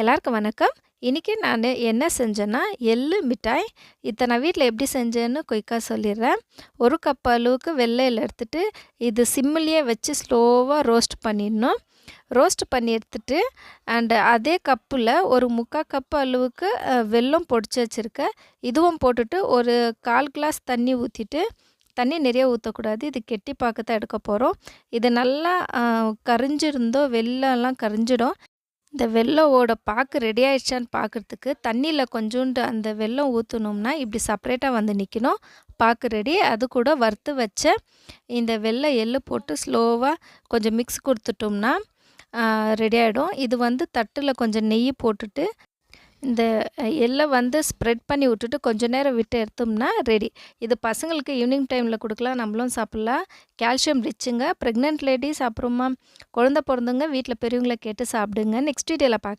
எல்லாருக்கும் வணக்கம். இன்றைக்கி நான் என்ன செஞ்சேன்னா, எள்ளு மிட்டாய். இத்தனை நான் எப்படி செஞ்சேன்னு குயிக்காக சொல்லிடுறேன் ஒரு கப் அளவுக்கு வெள்ளையில் எடுத்துகிட்டு இது சிம்மிலேயே வச்சு ஸ்லோவாக ரோஸ்ட் பண்ணிடணும். ரோஸ்ட் பண்ணி எடுத்துட்டு, அண்டு அதே கப்பில் ஒரு 3/4 கப் அளவுக்கு வெல்லம் பொடிச்சு வச்சுருக்கேன் இதுவும் போட்டுட்டு ஒரு 1/4 கிளாஸ் தண்ணி ஊற்றிட்டு தண்ணி நிறைய ஊற்றக்கூடாது இது கெட்டி பார்க்க தான் எடுக்க போகிறோம் இது நல்லா கரிஞ்சிருந்தோ வெல்லம்லாம் கரிஞ்சிடும். இந்த வெள்ளவோட பார்க்க ரெடி ஆயிடுச்சான்னு பார்க்குறதுக்கு, தண்ணியில் கொஞ்சோண்டு அந்த வெல்லம் ஊற்றணும்னா இப்படி செப்பரேட்டாக வந்து நிற்கணும் பார்க்க ரெடி. அது கூட வறுத்து வச்ச இந்த வெள்ளை எள்ளு போட்டு ஸ்லோவாக கொஞ்சம் மிக்ஸ் கொடுத்துட்டோம்னா ரெடி ஆகிடும் இது வந்து தட்டில் கொஞ்சம் நெய் போட்டுட்டு, இந்த எள்ள வந்து ஸ்ப்ரெட் பண்ணி விட்டுட்டு கொஞ்சம் நேரம் விட்டு எடுத்தோம்னா ரெடி. இது பசங்களுக்கு ஈவினிங் டைமில் கொடுக்கலாம் நம்மளும் சாப்பிட்லாம் கால்சியம் ரிச்சுங்க. ப்ரெக்னென்ட் லேடி அப்புறமா குழந்த பிறந்தவங்க வீட்டில் பெரியவங்கள கேட்டு சாப்பிடுங்க. நெக்ஸ்ட் வீடியோல பார்க்கலாம்.